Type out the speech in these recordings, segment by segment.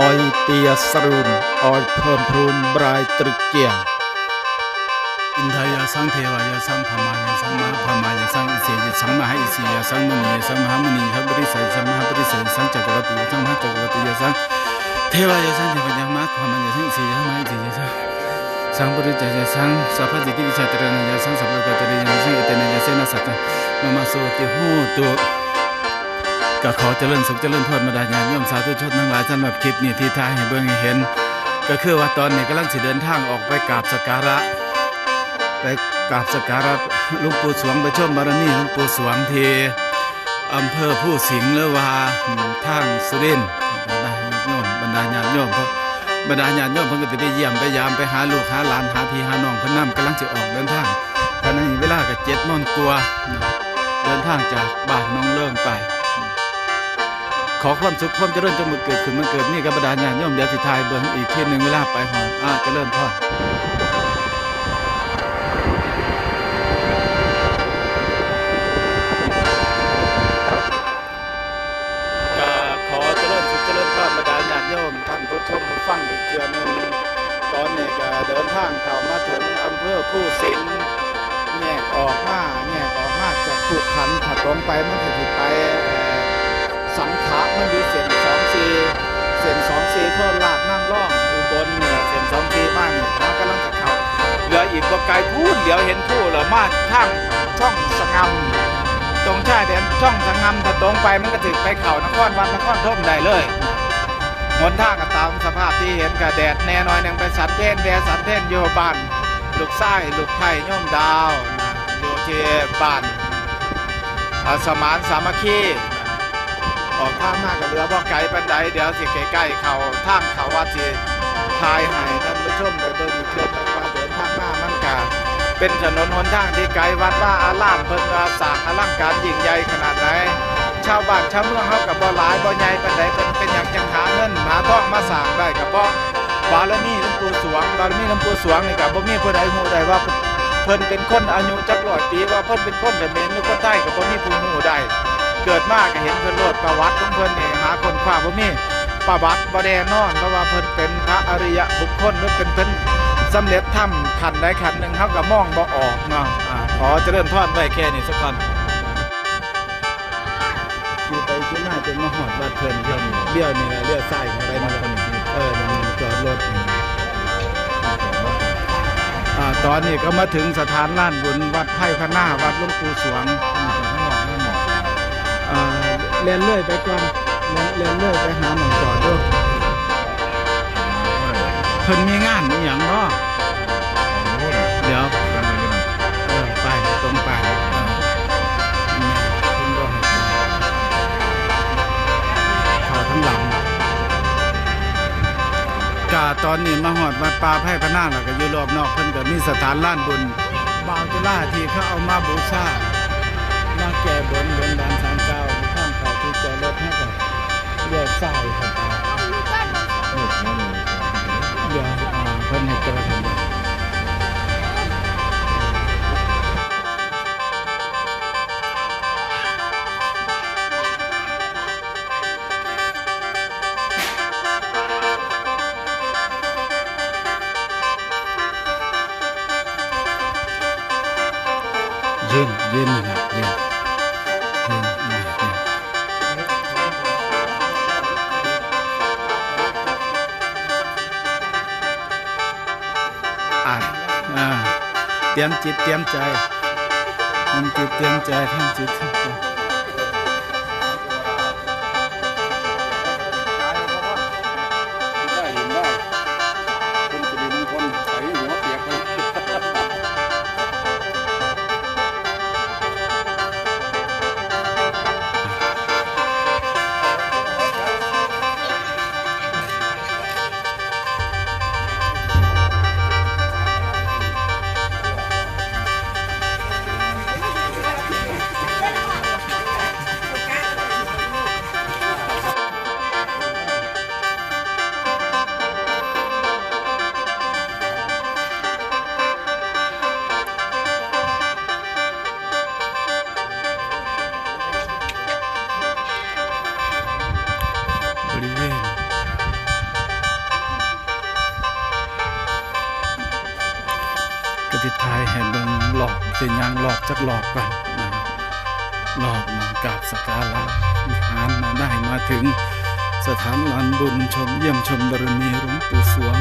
អយទាស្រូនអយเพิ่มพรูนบรายตรึกเกียง อินทายาสังเทวายาสังธรรมายาสังมหาพรหมายาสังอิเสยาสังมหาอิเสยาสังมณียาสังมหามณียาบริสัยสังมหาบริสัยสังจักรวติยาสังมหาจักรวติยาสังเทวายาสังเทวายามหาพรหมายาสังอิเสยาสังมหาอิเสยาสังสังบริจายาสังสัพพจิตติวิชาตระนายาสังสัพพะกัจจริยาสังเอเตนะยาเสนะสัตตะมะมาโสติโหตุ ก็ขอเจริญสุขเจริญพรมาดาญาโยมสาธุชนทั้งหลายสำหรับคลิปนี้ที่ท้ายให้เบิ่งเห็น ก็คือว่าตอนนี้กำลังสิเดินทางออกไปกราบสักการะ ไปกราบสักการะหลวงปู่สวงไปชมบารมีหลวงปู่สวงที่อำเภอผู้สิงห์หรือว่าทางสุรินทร์บรรดาญาติโยมบรรดาญาติโยมเพราะบรรดาญาติโยมเพิ่นก็จะไปเยี่ยมไปยามไปหาลูกหาหลานหาพี่หาน้องพนนำกำลังจะออกเดินทางขณะนี้เวลาก็เจ็ดโมงกว่าเดินทางจากบ้านน้องเลิ่งไป ขอความสุขความเจริญจงมันเกิดขึ้นมันเกิดนี่กับบรรดาญาติโยมเดี๋ยวสิทายเบิ่งอีกทีหนึ่งเวลาไปหอนอ่าเจริญพร ไปมันก็ถึงไปเขานครวัดนครท่มได้เลยหนทางก็ตามสภาพที่เห็นกับแดดแน่น้อยหนึงไปสันเพนแวสันเพนโยบ้านลูกไส้ลูกไข่โยมดาวนะอยู่ที่บ้านอสมานสามัคคีออกทางมากกับเรือบ่ไกลปันไดเดี๋ยวสิใกล้ๆเขาทางเขาวัดสิทายให้ท่านผู้ชมได้เบิ่งอีกเทื่อนึงว่าเดินทางมามันกาเป็นถนนหนทางที่ไกลวัดว่าอารามเพิ่นว่าสร้างอลังการยิ่งใหญ่ขนาดไหน ชาวบ้านชาวเมืองเฮากับบ่หลายบ่ใหญ่ปานใดเพิ่นเป็นหยังจังหาเงินหาทองมาสร้างได้ก็บ่บารมีหลวงปู่สวงบารมีหลวงปู่สวงนี่ก็บ่มีผู้ใดฮู้ได้ว่าเพิ่นเป็นคนอายุจักร้อยปีว่าเพิ่นเป็นคนเขมรหรือคนใต้ก็บ่มีผู้ฮู้ได้เกิดมาก็เห็นเพิ่นโลดประวัติของเพิ่นนี่หาคนคว้าบ่มีประวัติบ่แน่นอนเพราะว่าเพิ่นเป็นพระอริยบุคคลหรือเป็นเพิ่นสำเร็จทำขันได้ขันหนึ่งเขาก็มองบ่ออกเนาะอ่าขอเจริญพรไว้แค่นี้สักคน ขี่ไปขี่มาจนมาหอดบัดเพิ่นเพิ่นเบี้ยวนี่แหละเลี้ยวซ้ายเข้าไปนี่แหละเออจอดรถนี่อ่าตอนนี้ก็มาถึงสถานล้านบุญวัดไผ่พระหน้าวัดหลวงปู่สวงอืมข้างนอกนั่นน่ะอ่าเล่นเลื่อยไปก่อนเล่นเลื่อยไปหาหมองจอดด้วยเพิ่นมีงานอหย่างเนาะเดี๋ยว เข้าทั้งหลังกาตอนนี้มาหอดมาปลาไพ่พนาแล้วก็อยู่รอบนอกเพิ่นก็มีสถานล้านบุญบาวจุฬาที่เขาเอามาบูชามาแก่บนบนบานส อะอ่าเตรียมจิตเตรียมใจทำจิตเตรียมใจทำจิต การะวิหารมาได้มาถึง สถานลานบุญชมเยี่ยมชมบารมีหลวงปู่สวง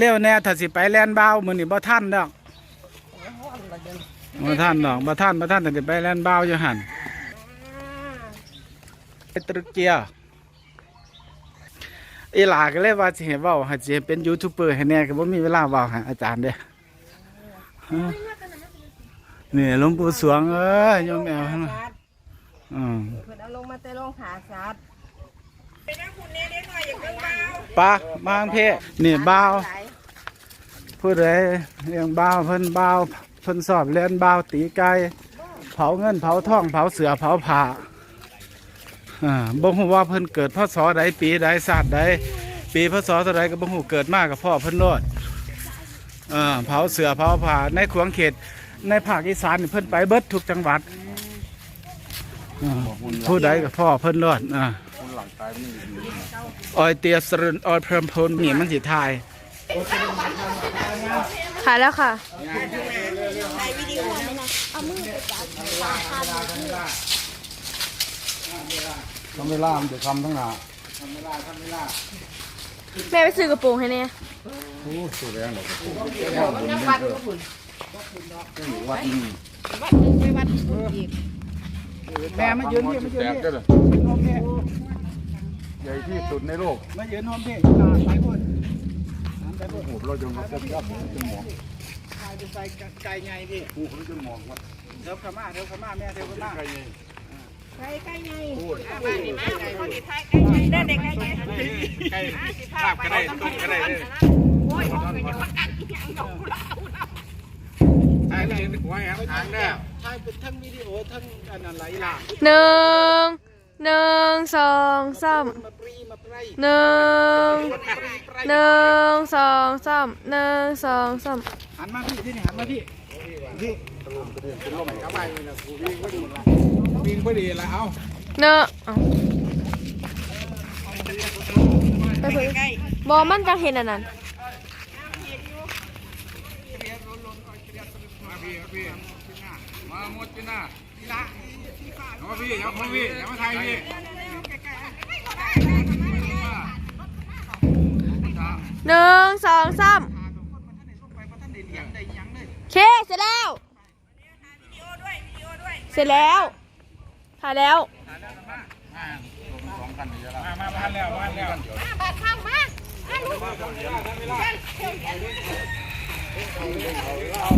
เร็วๆแน่ถ้าสิไปแลนบ้าวมือนี้บ่ทันดอกบ่ทันดอกบ่ทันบ่ทันถ้าสิไปแลนบ้าวอยู่หันไปตรึกเกียอีหลาก็เลยว่าสิให้เว้าให้สิให้เป็นยูทูบเบอร์ให้แน่ก็บ่มีเวลาเว้าห้อาจารย์เด้ฮะนี่หลวงปู่สวงเอ้ยโยมแอวหั่นน่ะอืม เพิ่นเอาลงมาแต่ลงหาสัตว์ ปะบางเพนี่บ้าวผู้ใดเลี้ยงบ้าวเพิ่นบ้าวเพิ่นสอบเล่นบ้าวตีไก่เผาเงินเผาทองเผาเสือเผาผ้าอ่าบ่ฮู้ว่าเพิ่นเกิดพศใดปีใดศาสตร์ใดปีพศเท่าใดก็บ่ฮู้เกิดมากับพ่อเพิ่นโลดเอ่าเผาเสือเผาผ้าในขวงเขตในภาคอีสานเพิ่นไปเบิดทุกจังหวัดผู้ใดกับพ่อเพิ่นโลดอ่า ออยเตียสรุนออยเพิ่มพลนี่มันสิทายขายแล้วค่ะ ทำเวลามันจะทำทั้งหนาแม่ไปซื้อกระโปรงให้เนี่ยโอ้สุดแรงเลยวัดนี้แม่มายืนพี่มายืนแตกพี่ก็เลย ที่สุดในโลกมายืนหอมพี่ตาไปพุ่นไปพุ่นโอ้โหเราจะมาเต็มยับจะหมองตายจะใส่ไก่ไงพี่โอ้โหจะหมองวัดเดี๋ยวขม่าเดี๋ยวขม่าแม่เดี๋ยวขม่าใครไงใกล้ใกล้ไงพูดได้เด็กไงใครภาพก็ได้ต้นก็ได้เลยถ่ายเลยหัวแหมทางแล้วถ่ายเป็นทั้งวิดีโอทั้งอันนั้นไหลหลากหนึ่ง หนึ่งสองสามมาปรีมาปรีหนึ่งหนึ่งสองสามหนึ่งสองสามหันมาพี่ที่นี่หันมาพี่พี่เข้าไปเลยนะกูวิ่งพอดีละวิ่งพอดีละเอาเนอะเอาไปเพิ่นบอมันจังเห็นอันนั้นพี่ครับพี่มาหมดจีน่า เอาพี่เอาของพี่เอามาไทยพี่หนึ่งสองสามเคเสร็จแล้ว เสร็จแล้วถ่ายแล้วมามาพันแล้วพันแล้วโอ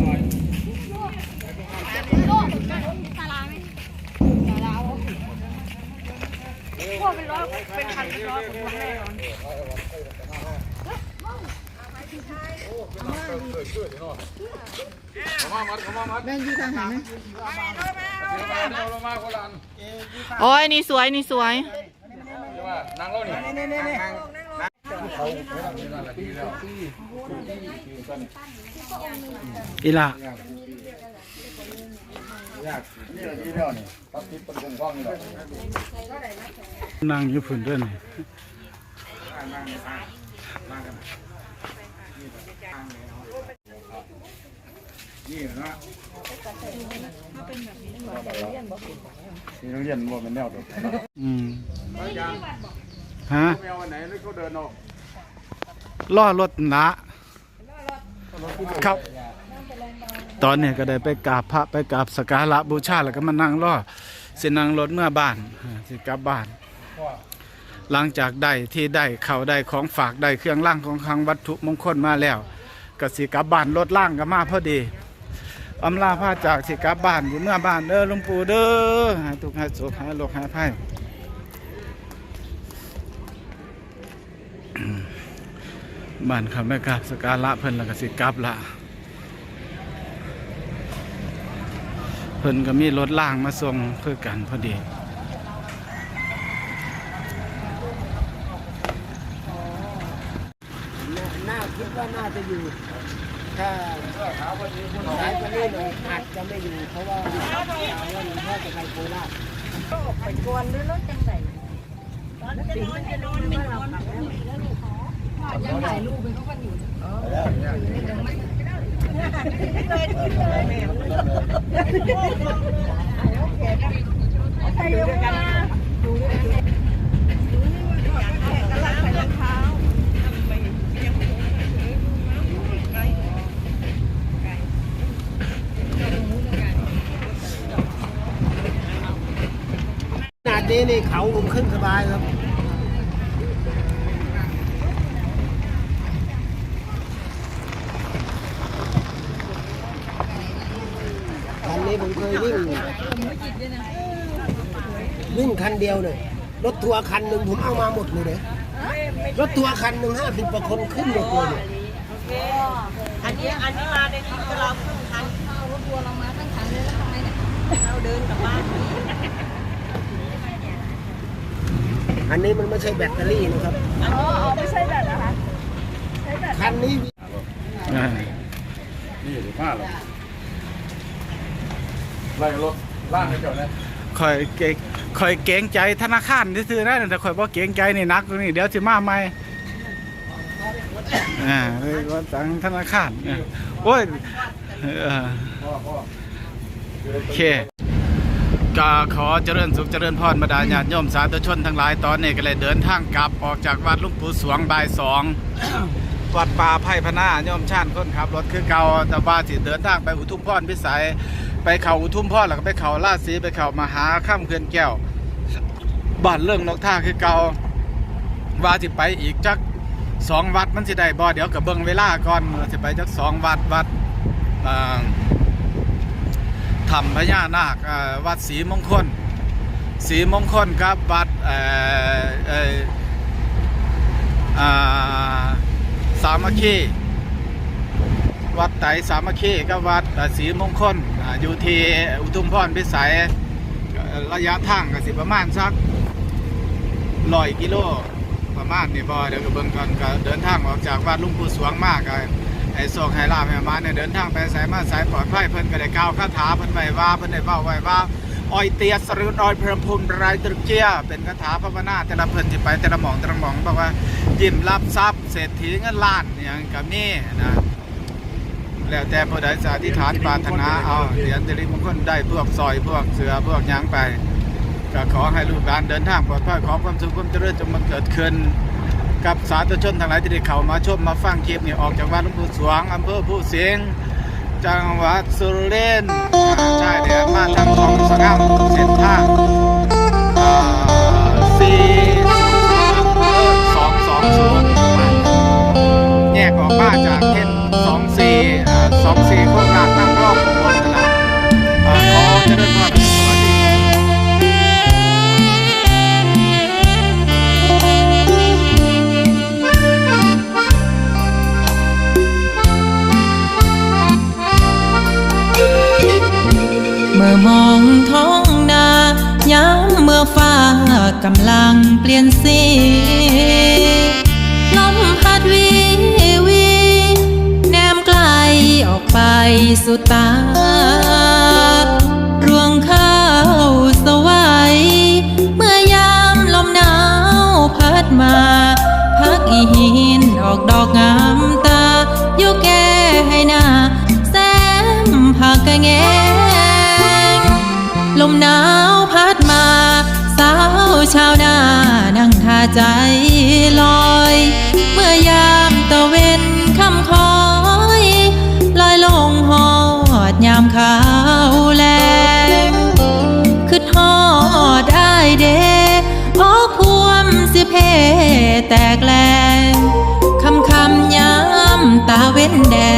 ้ยนี่ สวยนี่สวยนางเล่านี่อีหละที่เดียวนี่ตัดติดเป็นกงกล้องนี่แหละ นั่งอยู่พื้นด้วยนี่นี่นะนี่เรียนบ่เป็นแนวเด็กอืมฮะแมววันไหนเขาเดินออกล่อรถนะ ครับ ตอนนี้ก็ได้ไปกราบพระไปกราบสักการะบูชาแล้วก็มานั่งรอสินั่งรถเมื่อบ้านสิกลับบ้าน หลังจากได้ที่ได้เขาได้ของฝากได้เครื่องร่างของคลังวัตถุมงคลมาแล้วก็สิกลับบ้านรถล่างก็มาพอดีอำลาพาจากสิกลับบ้านอยู่เมื่อบ้านเด้อหลุงปู่เด้อหายทุกข์หายโศกหายโรคหายภัยบ้านเขาไม่กราบสกการะเพิ่นแล้วก็สิกลับละ เพิ่นก็มีรถล่างมาส่งเพื่อกันพอดีน่าคิดว่าน่าจะอยู่ ถ้าสายกว่านี้หน่อยอาจจะไม่อยู่เพราะว่าข่าวว่าหลวงพ่อจะไปโคราชข นาดนี้นี่เขาผมขึ้นสบายครับ คันนี้ผมเคยวิ่ง วิ่งคัน เดียวเลยรถทัวร์คันหนึ่งผมเอามาหมดเลยเนี่ยรถทัวร์คันหนึ่งห้าสิบกว่าคนขึ้นหมดเลยเนี่ยอันนี้อันนี้มาในนี้เราครึ่งคันเอารถทัวร์เรามาตั้งคันเลยแล้วทำไมเนี่ยเราเดินกลับบ้านอันนี้มันไม่ใช่แบตเตอรี่นะครับอ๋อไม่ใช่แบบนะคะคันนี้อ่านี่สิบห้าหรอไล่รถล่างให้เจ้าเลยคอยเกร งคอยเกรงใจธนาคารซื่อๆนะแต่คอยบ่เกรงใจนี่นักตรงนี้เดี๋ยวสิมาใหม่อ่าเลยว่าตังธนาคารอ่โอ้ยเออโอเคก็ขอเจริญสุขเจริญพรบรรดาญาติโยมสาธุชนทั้งหลายตอนนี้ก็เลยเดินทางกลับออกจากวัดหลุงปู่สวงบ่ายสองวัดป่าไผ่พนาโยมชาติคนขับรถคือเก่าแต่ว่าสิเดินทางไปอุทุมพรพิสัย ไปเขาอุทุมพรแล้วก็ไปเขาลาดสีไปเขามหาข้ามเขื่อนแก้วบ้านเรื่องนกท่าคือเก่าว่าสิไปอีกจักสองวัดมันสิได้บ่เดี๋ยวกับเบิ่งเวลาก่อนว่าสิไปจักสองวัดวัดอ่าธรรมพญานาควัดศรีมงคลศรีมงคลครับวัดสามัคคี วัดไตรสามัคคีกับวัดศรีมงคลอยู่ที่อุทุมพรพิสัยระยะทางก็สิประมาณสักร้อยกิโลประมาณนี่บ่เดี๋ยวก็เบิ่งก่อนก็เดินทางออกจากวัดลุงปู่สวงมากก็ไอ้โศกไห้ลาบให้มาเนี่ยเดินทางไปสายมาสายปลอดภัยเพิ่นก็ได้กล่าวคาถาเพิ่นไว้ว่าเพิ่นได้เว้าไว้ว่าอ้อยเตียสรุนอ้อยเพริมพูนรายตรึกเจียเป็นคาถาภาวนาแต่ละเพิ่นสิไปแต่ละหม่องแต่ละหม่องบอกว่ายิ้มรับทรัพย์เศรษฐีเงินล้านอย่างกับนี่นะ แล้วแต่ผู้ใดสาธิฐานปรารถนาเอาเหรียญสิริมงคลได้พวกซอยพวกเสือพวกยางไป ก็ขอให้ลูกหลานเดินทางปลอดภัยขอความสุขความเจริญจงมาเกิดขึ้น กับสาธุชนทั้งหลายที่ได้เข้ามาชมมาฟังคลิปนี่ออกจากวัดหลวงปู่สวงอำเภอผู้เสียงจังหวัดสุรินทร์อ่าใช่เดี๋ยวมาทางคลองสงามเส้นทางสี่สองสองศูนย์แยกออกมาจากเทนสองสี่ องสี่พวกลาดนั่งรอบบนนะอ่าขอเจริญพรสวัสดีเมื่อมองท้องนายามเมื่อฟ้ากำลังเปลี่ยนสี สุดตา รวงข้าวสวัย เมื่อยามลมหนาวพัดมา พักอีหินออกดอกงามตาอยู่แก่ให้หน้าแซมผักกะแงงลมหนาวพัดมา สาวชาวนานั่งท่าใจลอย เมื่อยามตะเวน เดออความสิเพแตกแลงคำคำยามตาเว้นแดง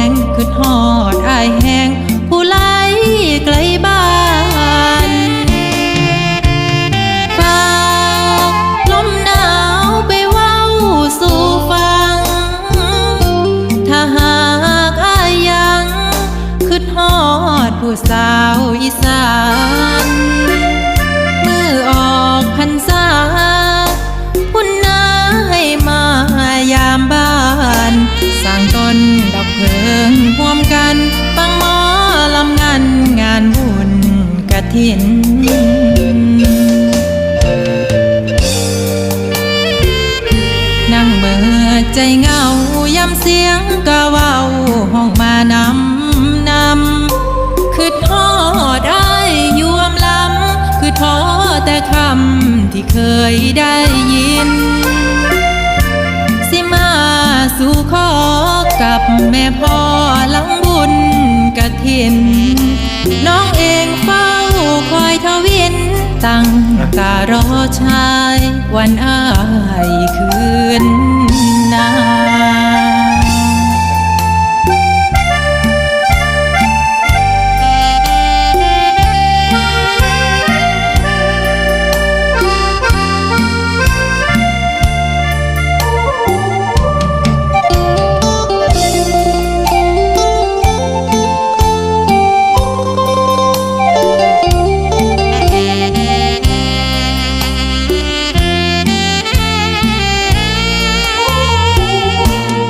ถินนั่งเมื่อใจเหงาย้ำเสียงกะเว้าห้องมานำนำคือทอดได้ยวมลำคือท้อแต่คำที่เคยได้ยิน สิมาสู่ขอกับแม่พ่อหลัง ตั้งการอชายวันอายคืน